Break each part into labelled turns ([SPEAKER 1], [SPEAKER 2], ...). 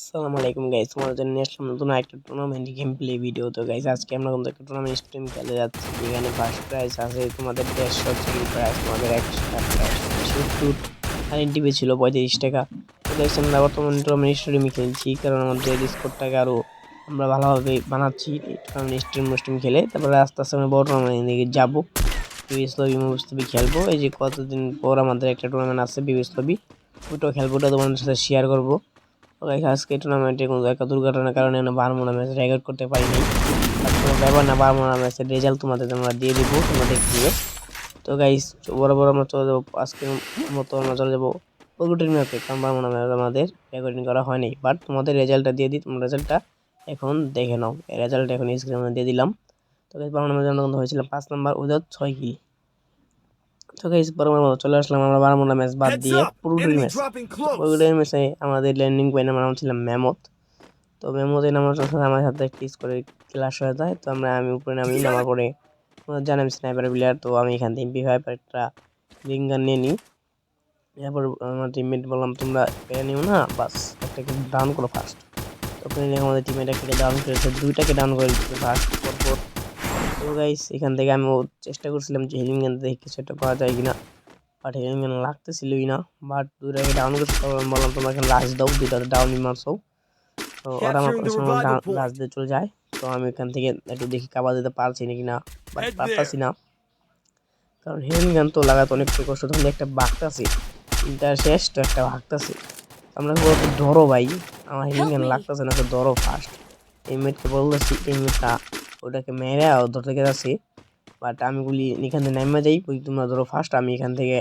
[SPEAKER 1] আসসালামু আলাইকুম গাইস তোমাদের জন্য নিয়ে আসলাম নতুন একটা টুর্নামেন্ট গেম প্লে ভিডিও তো গাইস আজকে আমরা কিন্তু একটা টুর্নামেন্ট স্ট্রিম খেলে যাচ্ছি। যেখানে ফার্স্ট প্রাইজ আছে তোমাদের দেড়শো সেকেন্ড প্রাইজ তোমাদের একশো টাকা সত্তর আর টিভি ছিল পঁয়ত্রিশ টাকা। তো গাইস আমরা বর্তমানে টুর্নামেন্ট স্ট্রিমে খেলছি, কারণ আমাদের স্কোরটাকে আরও আমরা ভালোভাবে বানাচ্ছি টুর্নামেন্ট স্ট্রিম স্ট্রিম খেলে। তারপরে আস্তে আস্তে আমরা বড় টুর্নামেন্ট দিকে যাব। বিবিএস লবি খেলব। এই যে কতদিন পর আমাদের একটা টুর্নামেন্ট আছে বিবিএস ওটাও খেলব, ওটা তোমাদের সাথে শেয়ার করব। আজকে টুর্নামেন্টে কোনো একটা দুর্ঘটনার কারণে আমরা বারমোনা ম্যাচ রেকর্ড করতে পারিনি। কোনো ব্যাপার না বারমোনা ম্যাচের রেজাল্ট তোমাদের আমরা দিয়ে দিব দেখে নিবে তো গাইস বড় বড় আমরা চলে যাব আজকের মতো আমরা চলে যাব পরবর্তীর ম্যাপে কারণ বারমোনা ম্যাচ আমাদের রেকর্ডিং করা হয়নি। বাট তোমাদের রেজাল্টটা দিয়ে দিই, তোমরা রেজাল্টটা এখন দেখে নাও। রেজাল্ট এখন স্ক্রিনে দিয়ে দিলাম। তো গাইস বারমোনা ম্যাচে আমরা হয়েছিলাম পাঁচ নাম্বার উইদাউট ছয় কিল তো গাইস বারমোনা চলে আসলাম আমরা বারমোনা ম্যাচ বাদ দিয়ে
[SPEAKER 2] up!
[SPEAKER 1] ম্যাচ! ওগুলোর মেসে আমাদের ল্যান্ডিং পয়েন্ট আমার নাম ছিল ম্যামথ তো ম্যামথে নামার সাথে আমার সাথে টিস করে ক্লাস হয়ে যায় তো আমরা আমি উপরে নামি নামার পরে জানো আমি স্নাইপার প্লেয়ার তো আমি এখান থেকে এমপি ফাইভ একটা রিঙ্গার নিয়ে নিই। এরপর আমার টিমমেট বললাম তোমরা পেয়ে নিও না বাস একটাকে ডাউন করো ফার্স্ট তখন আমাদের টিমমেট একটাকে ডাউন করেছে দুইটাকে ডাউন করে ফার্স্ট পরপর তো গাইস এখান থেকে আমি চেষ্টা করছিলাম যে হেলিং গান থেকে কিছু একটা করা যায় কিনা বাট হেলিং গান লাগতেছিলই না বাট দুটাকে ডাউন করতে আমি বললাম তোমরা এখানে লাশ দাও দুইটাতে ডাউন মারছো তো ওরা আমার. লাশ দিয়ে চলে যায় তো আমি এখান থেকে একটু দেখি কাবা দিতে পারছি নাকি না বাট. পারতাছি না কারণ হেলিং গান তো লাগাতে অনেক কষ্ট তখন একটা বাঘতাছি তিনটা শেষ তো একটা ভাগতাছি আমরা বলতে ধরো ভাই আমার হেলিং গান লাগতেছে না তো ধরো ফার্স্ট টিমমেটকে বলতেছি টিমমেটটা ওটাকে মেরে আর ধরতে গেছি বাট আমি বলি এখান থেকে নেমে যাই ওই তোমরা ধরো ফার্স্ট আমি এখান থেকে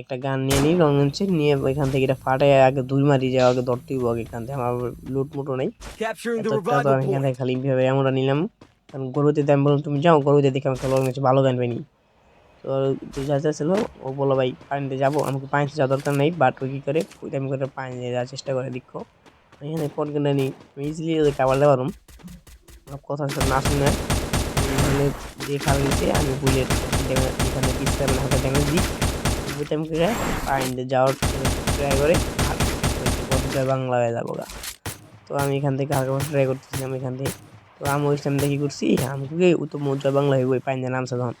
[SPEAKER 1] একটা গান নিয়ে নিই রং নিচ্ছে নিয়ে এখান থেকে এটা ফাটে আগে দুই মারি যাও আগে ধরতেই আগে এখান থেকে আমার লুট মুটো নেই। আমি এখান থেকে খালি ভেবে এমনটা নিলাম। কারণ গরুতে আমি বললাম তুমি যাও গরুতে দেখে আমাকে লং নিচ্ছে ভালো গান পাইনি। তো যে যা ছিল ও বলল ভাই পানিতে যাব আমাকে পানিতে যাওয়ার দরকার নেই বাট ওই কী করে ওই টাইম করে পানি নিয়ে যাওয়ার চেষ্টা করে দেখো। এখানে পট কিনে নিই আমি ইজিলি ওদের খাবার দেওয়া পারুম আমার কথা শুনে না শুনে যে খাবার নিচ্ছে আমি বুলেট এখানে পিস্তা মানে হাতে ড্যামেজ দিই। টাইম করে পানিতে যাওয়ার ট্রাই করে বাংলা হয়ে যাব গা। তো আমি এখান থেকে হালকা ট্রাই করতেছিলাম এখান থেকে তো আমি ওই টাইম দেখি করছি আমি ও তো মজা বাংলা হয়ে ওই পাইন নামছে তখন।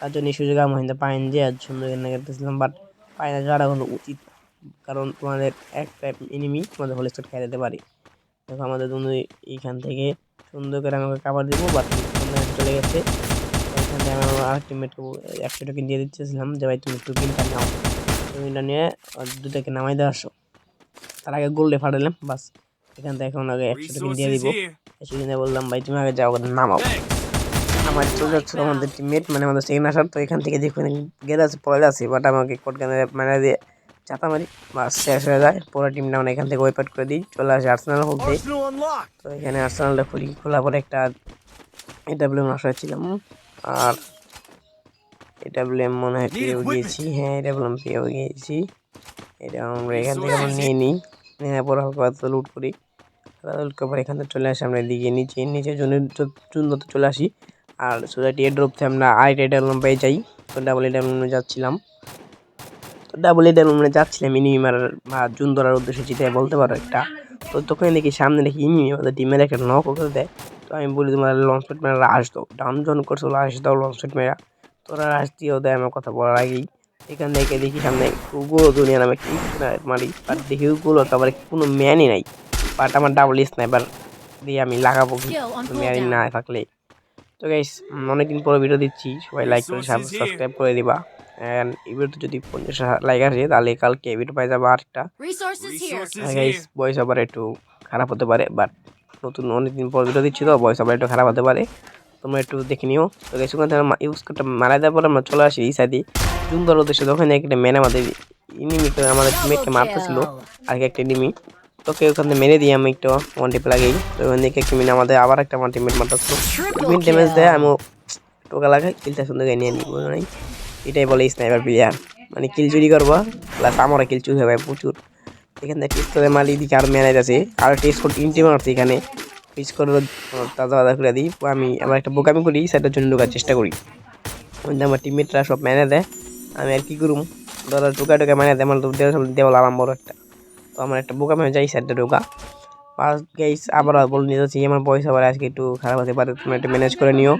[SPEAKER 1] তার জন্য সুযোগে আমি হয়তো পাইন যে আর সুন্দর এখানে করতেছিলাম বাট পাইনে যাওয়াটা কোনো উচিত কারণ তোমাদের একটা এনিমি তোমাদের হোল স্টার খেয়ে দিতে পারে। দেখো আমাদের দুজন এইখান থেকে সুন্দর করে আমাকে কাবার দিব বাট চলে গেছে। তো এখান থেকে আমি আমার আরেক টিমমেটকে একশো টাকা দিয়ে দিচ্ছিলাম যে ভাই তুমি একটু কিনটা নাও। কিনটা নিয়ে দুটাকে নামাই দেওয়া আসো। তার আগে গোল্ডে ফাটালাম, বাস। এখান থেকে এখন আগে একশো টাকা দিয়ে দিব। কিনে বললাম, ভাই, তুমি আগে যাও নামাও. আমার চলে যাচ্ছিল আমাদের টিমমেট মানে আমাদের সেকেন্ড আসার তো এখান থেকে দেখুন গেলে আছে পরে আছে বাট আমাকে কোট গানে মানে দিয়ে চাতা মারি বাস শেষ হয়ে যায়। পুরো টিমটা আমরা এখান থেকে ওয়েপার করে দিই। চলে আসে আর্সেনাল
[SPEAKER 2] Arsenal
[SPEAKER 1] তো এখানে আর্সেনালটা খুলি। খোলার পরে একটা এডাব্লিউএম আশা ছিলাম আর এডাব্লিউএম মনে হয় পেয়েও গিয়েছি। হ্যাঁ এডাব্লিউএম পেয়েও গিয়েছি। এটা আমরা এখান থেকে আমরা নিয়ে নিই। নেওয়ার পর হালকা লুট করি। লুট করার পর এখান থেকে চলে আসি আমরা এদিকে নিচে। নিচে জন্য চুন্দতে চলে আসি। আর সোসাইটি এড্রপ থেকে আমরা আরেকটা এডাব্লিউএম পেয়ে যাই। তো ডাবল এডাব্লিউএমে যাচ্ছিলাম। তো ডাবল এডাব্লিউএমে যাচ্ছিলাম ইনি মারার বা জুন ধরার উদ্দেশ্যে যেতে বলতে পারো একটা। তো তখন দেখি সামনে দেখি ইনি আমাদের টিমের একটা নক করে দেয়। তো আমি বলি তোমার লঞ্চ প্যাড মেরা রাশ দাও। ডাউন জন করছ রাশ দাও লঞ্চ প্যাড মেরা। তোরা রাশ দিয়েও দেয় আমার কথা বলার আগেই। এখান থেকে দেখি সামনে গুলো দুনিয়া নামে কি মারি। বাট দেখি গুলো একেবারে কোনো ম্যানই নাই। বাট আমার ডাবল স্নাইপার দিয়ে আমি লাগাবো।
[SPEAKER 3] On
[SPEAKER 1] ম্যানই না থাকলে। তো গাইস অনেকদিন পরে ভিডিও দিচ্ছি। সবাই লাইক করে সাবস্ক্রাইব করে দিবা। অ্যান্ড যদি পঞ্চাশ লাইক আসে তাহলে কালকে ভিডিও পাই যাব আরেকটা. ভয়েস আবার একটু খারাপ হতে পারে বাট নতুন অনেকদিন পর ভিডিও দিচ্ছি তো ভয়েস আবার একটু খারাপ হতে পারে। তোমরা একটু দেখে নিও। তো ওখান ইউজ করতে মারা দেওয়ার পর আমরা চলে আসি এই সাইডে সুন্দর উদ্দেশ্যে তখন একটা ম্যান আমাদের ইনিমিকে আমাদের মেয়েকে মারতেছিল। আর কি একটা এনিমি তোকে ওখান থেকে মেরে দিই আমি একটু ওয়ান টিপ লাগেই। তো ওখান থেকে একটি মিনিট আমাদের আবার একটা ওয়ান টিপমেট মারতেছিল। মিনিট ড্যামেজ দেয় আমি টোকা লাগাই কিলটা সুন্দর করে নিয়ে নিই নাই? এটাই বলে স্নাইপার প্লেয়ার মানে কিল চুরি করব প্লাস আমারও কিল চুরি হবে প্রচুর। এখান থেকে করে মালি দিকে আর ম্যানেজ আছে। আর টেস্ট করে তিনটে মারছে এখানে। পিস করে তাজা তাজা করে দিই। আমি আমার একটা বোকামি করি, সেটার জন্য ঢোকার চেষ্টা করি। আমার টিমমেটরা সব ম্যানে দেয়। আমি আর কি করুম? ধরো টোকা টোকা মানে দেয় আমার দেওয়াল আরাম বড় একটা। তো আমার একটা বোকামি যায় সাইডটা ঢোকা। ফার্স্ট গাইস আবার বলে নিয়ে যাচ্ছি, আমার পয়সা আবার আজকে একটু খারাপ হতে পারে তুমি একটু ম্যানেজ করে নিও।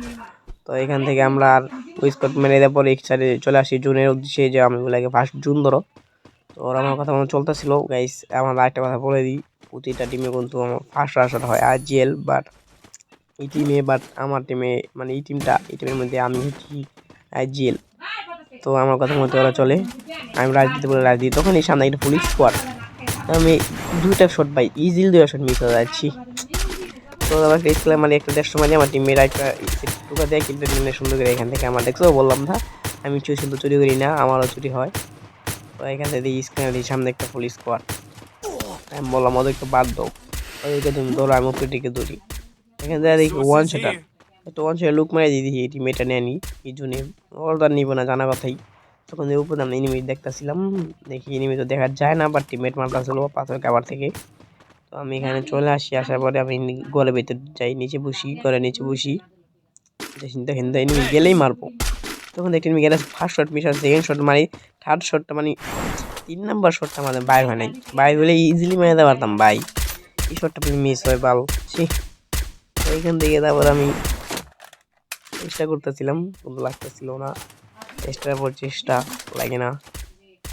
[SPEAKER 1] তো এখান থেকে আমরা আর উইস্কট মেরে দেওয়ার পরে এক সাইডে চলে আসি। জুনের উদ্দেশ্যে যে আমি বলে ফার্স্ট জুন ধরো। তো ওরা আমার কথা মতো চলতেছিল। গাইস আমার আরেকটা কথা বলে দিই। প্রতিটা টিমে কিন্তু আমার ফার্স্ট রাশার হয় আর জিএল বাট এই টিমে বাট আমার টিমে মানে এই টিমটা এই টিমের মধ্যে আমি হচ্ছি আইজিএল তো আমার কথা মতো ওরা চলে। আমি রাজনীতি বলে রাজনীতি তখন এই সামনে একটা পুলিশ স্কোয়াড আমি দুইটা শট পাই ইজিলি দুইটা শট মিস হয়ে যাচ্ছি। তো ইসলাম মানে একটা দেড়শো মানে আমার টিমের একটা টুকা দেয় কিন্তু টিমে সুন্দর করে এখান থেকে আমার দেখছ বললাম না আমি চুরি শুধু চুরি করি না আমারও চুরি হয়। তো এখান থেকে স্ক্রিনে দিই সামনে একটা পুলিশ স্কোয়াড আমি বললাম ওদের একটু বাদ দাও ওদেরকে তুমি দৌড়ো আমি ওপরেটিকে দৌড়ি এখান থেকে দেখি ওয়ান শটার একটা ওয়ান শটার লুক মারে দিয়ে দিই এই টিমেটা নেয়নি এই জন্যে ওর তো আর নিবো না জানা কথাই। তখন উপরে আমি এনিমি দেখতেছিলাম দেখি এনিমি তো দেখা যায় না বাট টিমমেট মারটা ছিল পাথর কাবার থেকে। তো আমি এখানে চলে আসি, আসার পরে আমি ঘরের ভিতর যাই, নিচে বসি ঘরের নিচে বসি। চিন্তা চিন্তা এনিমি গেলেই মারবো। তখন দেখি এনিমি গেলে first shot miss second shot মারি থার্ড শটটা মানে তিন নাম্বার শটটা আমাদের বাইর হয় নাই। বাইর হলে ইজিলি মেরে দিতে পারতাম বাই এই শটটা মিস হয় ছি। তো এইখান থেকে তারপর আমি চেষ্টা করতেছিলাম, কিন্তু লাগতেছিল না। চেষ্টার পর চেষ্টা, লাগে না।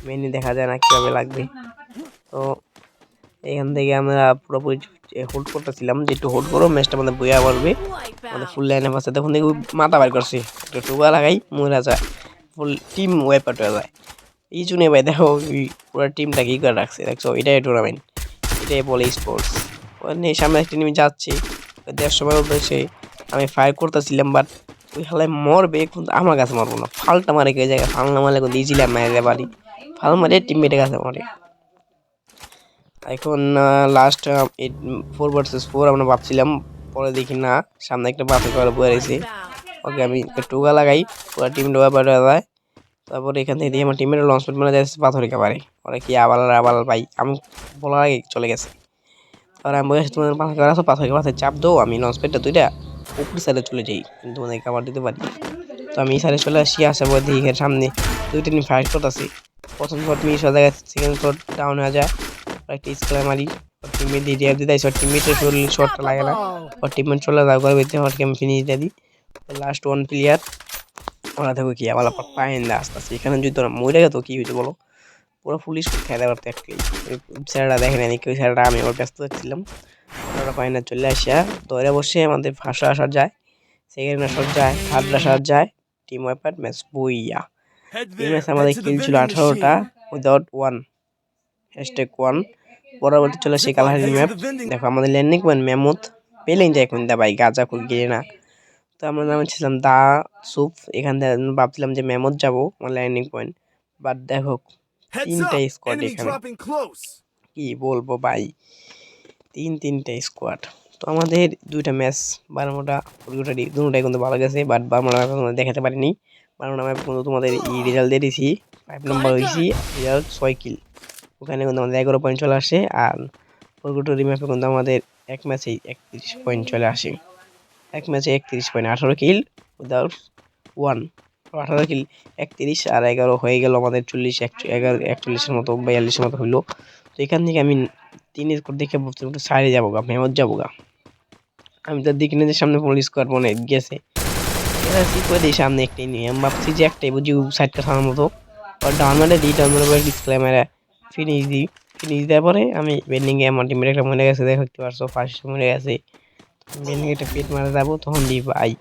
[SPEAKER 1] মেনু দেখা যায় না কীভাবে লাগবে। তো এখান থেকে আমরা পুরোপুরি হোল্ড করতেছিলাম, যে একটু হোল্ড করো ম্যাচটা আমাদের বইয়া পড়বে। আমাদের ফুল লাইনে পাশে তখন দেখি মাথা বার করছে। একটু টুকা লাগাই মরে যায় ফুল টিম ওয়াইপ আউট হয়ে যায়। এই জন্য ভাই, দেখো পুরো টিমটা কি করে রাখছে। দেখছ, এটাই টুর্নামেন্ট এটাই বলে স্পোর্টস ওখানে সামনে একটা টিম যাচ্ছে। দেড় সময় উদ্দেশ্যে আমি ফায়ার করতেছিলাম বাট ওই হালায় মরবে কিন্তু আমার কাছে মরবো না। ফালটা মারে কে জায়গায়? ফাল না মারলে কিন্তু ইজিলি মারে দেয় বাড়ি। ফাল মারে টিমমেটের কাছে মরে। এখন লাস্ট ফোর ভার্সেস ফোর আমরা ভাবছিলাম, পরে দেখি না, সামনে একটা বাপে করে বয়ে রয়েছে। ওকে, আমি টুকা লাগাই, পুরো টিম ডোবা পাড়া যায়। তারপরে এখান থেকে দিয়ে আমার টিমের লঞ্চ মানে যাচ্ছে পাথরে কাবারে ওরা কি আবাল আবাল ভাই, আমি বলার আগে চলে গেছে। আর আমি বলেছি তোমাদের পাথর কাবার আসো পাথর কাবার চাপ দাও, আমি লঞ্চ প্যাডটা দুইটা উপরে সাইডে চলে যাই, কিন্তু তোমাদের খাবার দিতে পারি। তো আমি সাইডে চলে আসি, আসার পর দেখি সামনে দুইটা টিম ফাইট করতেছি। প্রথম শট মিস হয়ে যায় সেকেন্ড শট ডাউন হয়ে যায়। একটা স্কেলার মারি ওর টিমমেট দিয়ে রিয়াব দিতে ওর টিমমেটের শরীর শটটা লাগে না ওর টিমমেট চলে যায় ঘরে ভিতরে ওরকে আমি ফিনিশ দিয়ে দিই লাস্ট ওয়ান প্লেয়ার ওরা দেখো কি আবার পায়েন না আস্তে আস্তে এখানে যদি তোরা মরে গেতো কি হয়েছে বলো পুরো পুলিশ খেয়ে দেওয়ার তো একটাই স্যাররা দেখে নেই কেউ স্যাররা আমি ওর ব্যস্ত থাকছিলাম ওরা পায়না চলে আসিয়া দৌড়ে বসে, আমাদের ফার্স্ট আসা যায় সেকেন্ড আসা যায় থার্ড আসা যায় টিম ওয়েপার ম্যাচ বইয়া। এই ম্যাচে আমাদের কিল ছিল আঠারোটা উইদাউট ওয়ান হ্যাশট্যাগ ওয়ান পরবর্তী চলে সেই কালাহারি ম্যাপ দেখো আমাদের ল্যান্ডিং পয়েন্ট ম্যামুথ পেলেন যায় এখন দা ভাই গাজা খুব গিয়ে না। তো আমরা নামছিলাম দা সুপ এখান থেকে ভাবছিলাম যে ম্যামথ যাব আমার ল্যান্ডিং পয়েন্ট বাট দেখো তিনটা স্কোয়াড এখানে। কি বলব ভাই? তিন তিনটা স্কোয়াড তো আমাদের দুইটা ম্যাচ বারোটা দুটাই দুটাই কিন্তু ভালো গেছে বাট বারোটা ম্যাপ তোমাদের দেখাতে পারিনি। বারোটা ম্যাপ কিন্তু তোমাদের এই রেজাল্ট দিয়ে দিয়েছি ফাইভ নম্বর হয়েছি রেজাল্ট ছয় কিল ওখানে কিন্তু আমাদের এগারো পয়েন্ট চলে আসে, আর পরগুটোরি ম্যাপে কিন্তু আমাদের এক ম্যাচেই একত্রিশ পয়েন্ট চলে আসে। এক ম্যাচে একত্রিশ পয়েন্ট আঠারো কিল উইদাউট ওয়ান আঠারো কিল একত্রিশ, আর এগারো হয়ে গেল আমাদের চল্লিশ এগারো একচল্লিশের মতো, বিয়াল্লিশের মতো হইল। তো এখান থেকে আমি তিন স্কোর দেখে ভাবছিলাম একটু সাইডে যাব গা মেমত যাব গা। আমি তো দেখি না যে সামনে পুলিশ স্কোয়ার মনে গেছে। সামনে একটাই নিয়ে? আমি ভাবছি যে একটাই বুঝি সাইডটা কাটানোর মতো। আর ডাউন মারে দিই ডাউন মারে ডিসপ্লে ফিনিশ দিই ফিনিশ দেওয়ার পরে আমি বেন্ডিংয়ে আমার টিমের একটা মরে গেছে দেখো দেখতে পারছ ফার্স্ট মরে গেছে। বেন্ডিং একটা পেট মারা যাব তখন দিই ভাই।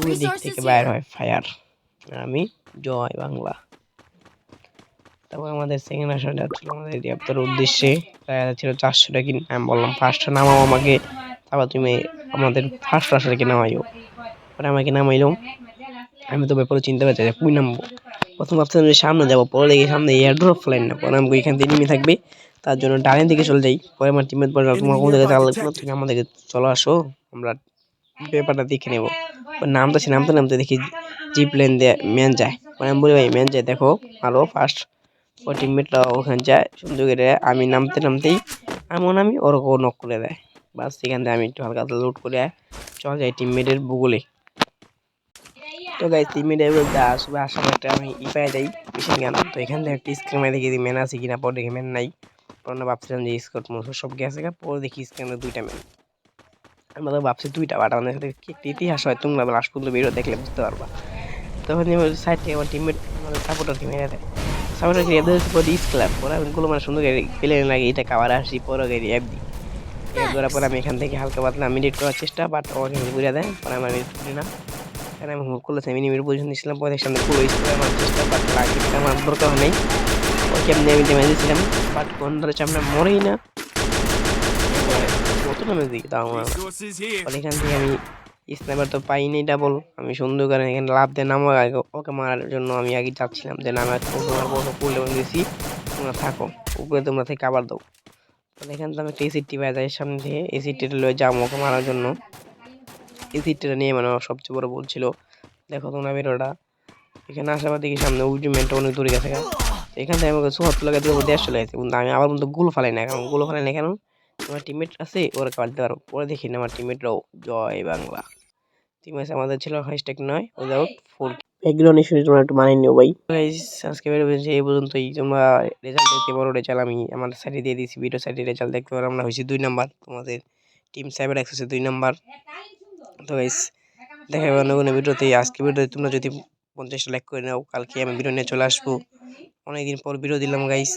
[SPEAKER 1] দুই দিক থেকে বাইর হয় ফায়ার আমি জয় বাংলা। তারপর আমাদের সেকেন্ড আসাটা ছিল আমাদের রিয়াপ্তার উদ্দেশ্যে। ছিল চারশো টাকা আমি বললাম ফার্স্টটা নামাও আমাকে। তারপর তুমি আমাদের ফার্স্ট আসাটাকে নামাইও? পরে আমাকে নামাইলো। আমি তো ব্যাপারে চিন্তা করছি যে কুই নামবো। প্রথম ভাবছিলাম যে সামনে যাব পরে দেখি সামনে এয়ারড্রপ ফ্লাইন না পরে আমাকে এখান থেকে নেমে থাকবে। তার জন্য ডানের দিকে চলে যাই পরে আমার টিমের পরে তোমার কোন জায়গায় তুমি আমাদেরকে চলো আসো আমরা ব্যাপারটা দেখে নেব। ওর নামতেছি নামতে নামতে দেখি জিপ লাইন দিয়ে ম্যান যায়। পরে আমি বলি ভাই ম্যান যায় দেখো আরও ফার্স্ট ও টিমমেটরা ওখানে যায় সুন্দর করে আমি নামতে নামতেই এমন আমি ওরকম নক করে দেয়। বাস সেখান থেকে আমি একটু হালকা লুট করে চল যাই টিমমেটের বুগলে তো গাই টিমমেটের বলতে আসবে আসার একটা আমি ই পাই যাই মেশিন গান তো এখান থেকে একটা স্ক্রিমে দেখি ম্যান আছে কিনা, পর দেখি ম্যান নাই। আমরা ভাবছিলাম যে স্কট মোটর সব গেছে পরে দেখি স্ক্যানের দুইটা মেন আমরা তো ভাবছি দুইটা বাট আমাদের সাথে কি একটা ইতিহাস হয়, তোমরা লাস্ট পর্যন্ত ভিডিও দেখলে বুঝতে পারবা। তখন সাইড থেকে আমার টিমমেট আমাদের সাপোর্টার টিমে দেয়। সাপোর্টার কি এদের পরে ইস ক্লাব পরে গুলো মানে সুন্দর পেলে লাগে এটা কাবার আসি, পরে গেরি অ্যাপ দিই। অ্যাপ করার পরে আমি এখান থেকে হালকা পাতলা মিডিট করার চেষ্টা বাট আমাকে ঘুরে দেয়, পরে আমার মিডিট করি না। কারণ আমি হুক করলে সেমি নিমিট পজিশন দিয়েছিলাম, পরে সামনে পুরো স্কোর আমার চেষ্টা বাট লাগে আমার দরকার নেই। ওকে এমনি আমি ড্যামেজ দিয়েছিলাম বাট ধরে আমরা মরেই না। কত ড্যামেজ দিই তাও আমার? এখান থেকে আমি স্নাইপার তো পাইনি ডাবল আমি সুন্দর করে এখানে লাভ দিয়ে নামার আগে, ওকে মারার জন্য আমি আগে যাচ্ছিলাম, যে নামার তোমার বড় পুলে দিয়েছি, তোমরা থাকো, উপরে তোমরা থেকে আবার দাও। তাহলে এখান থেকে আমি একটা এসিডটি পাই সামনে থেকে এসিডটিটা লয়ে যাব ওকে মারার জন্য। এসিডটিটা নিয়ে মানে সবচেয়ে বড় ভুল ছিল। দেখো তোমরা ভিডিওটা। এখানে আসাবার দেখি সামনে উইজমেন্টটা অনেক দূরে গেছে এখান থেকে আমাকে সোহাত্তর লাগা দিয়ে দেশ চলে গেছে। কিন্তু আমি আবার মতো গুলো ফালাই না কারণগুলো ফালাই না কেন আমার টিমমেট আছে, ওরা কাটতে পারো। পরে দেখি না আমার টিমমেটরাও জয় বাংলা। টিম আছে, আমাদের ছিল হ্যাশট্যাগ নয় উইদাউট ফোর ব্যাকগ্রাউন্ড ইস্যু তোমরা একটু মানিয়ে নিও ভাই। আজকে বের হয়েছে এই পর্যন্তই। তোমরা রেজাল্ট দেখতে পারো রেজাল্ট আমি আমার সাইডে দিয়ে দিয়েছি ভিডিও সাইডে রেজাল্ট দেখতে পারো। আমরা হয়েছি দুই নাম্বার তোমাদের টিম সাইবার অ্যাক্সেসে দুই নাম্বার তো গাইস দেখা যাবে অন্য কোনো ভিডিওতে আজকে ভিডিওতে তোমরা যদি পঞ্চাশটা লাইক করে নাও, কালকে আমি ভিডিও নিয়ে চলে আসব। অনেকদিন পর ভিডিও দিলাম গাইস